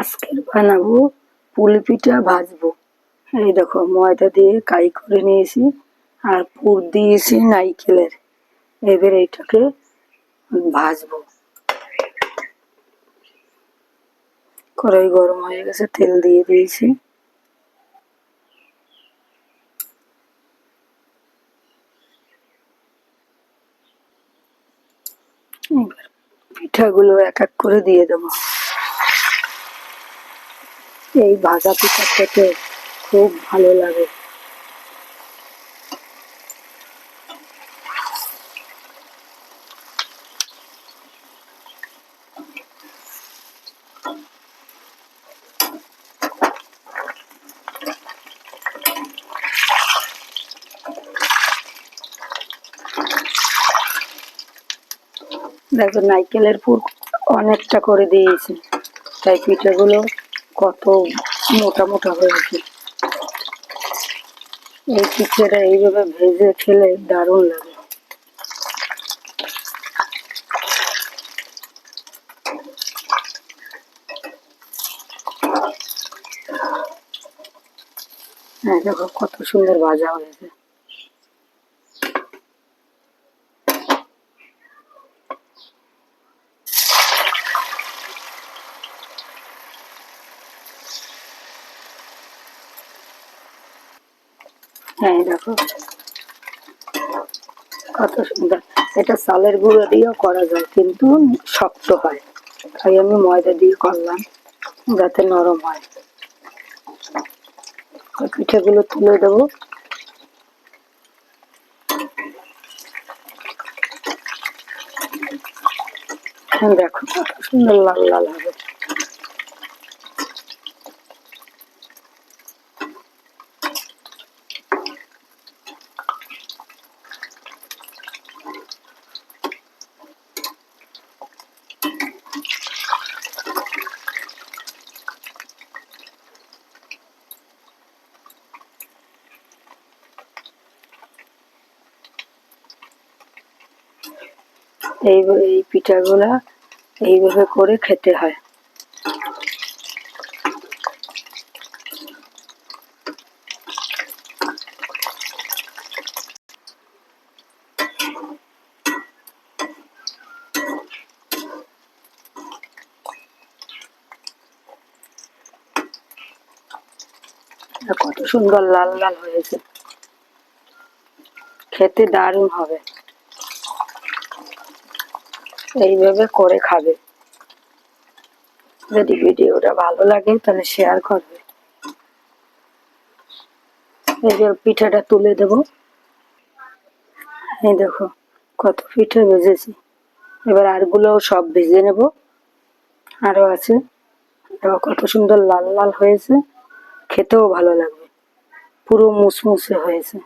আজকের বানাবো পুলি পিঠা ভাজবো। এই দেখো, ময়দা দিয়ে কাই করে নিয়েছি, আর পুর দিয়েছি নাইকেলের। এবার এইটাকে ভাজবো। কড়াই গরম হয়ে গেছে, তেল দিয়ে দিয়েছি। এবার পিঠাগুলো এক এক করে দিয়ে দেবো। এই ভাজা পিঠা খেতে খুব ভালো লাগে। দেখো নাইকেলের পুর অনেকটা করে দিয়েছি। তাই পিঠাগুলো কত মোটা মোটা হয়েছে এই পিঠেটা এইভাবে ভেজে খেলে দারুণ লাগে। হ্যাঁ দেখো কত সুন্দর ভাজা হয়েছে। হ্যাঁ দেখো। কত সুন্দর। এটা চালের গুঁড়ো দিয়েও করা যায়, কিন্তু শক্ত হয়। তাই আমি ময়দা দিয়ে করলাম, যাতে নরম হয়। পিঠেগুলো তুলে দেবো। দেখো সুন্দর লাল লাল হবে। এই এই পিঠাগুলা এইভাবে করে খেতে হয়। কত সুন্দর লাল লাল হয়েছে। খেতে দারুণ হবে। এইভাবে করে খাবে। যদি ভিডিওটা ভালো লাগে, তাহলে শেয়ার করবে। এই পিঠাটা তুলে দেব। এই দেখো, কত পিঠে ভেজেছি। এবার আরগুলোও সব ভেজে নেব। আরও আছে। কত সুন্দর লাল লাল হয়েছে। খেতেও ভালো লাগবে। পুরো মুসমুসে হয়েছে।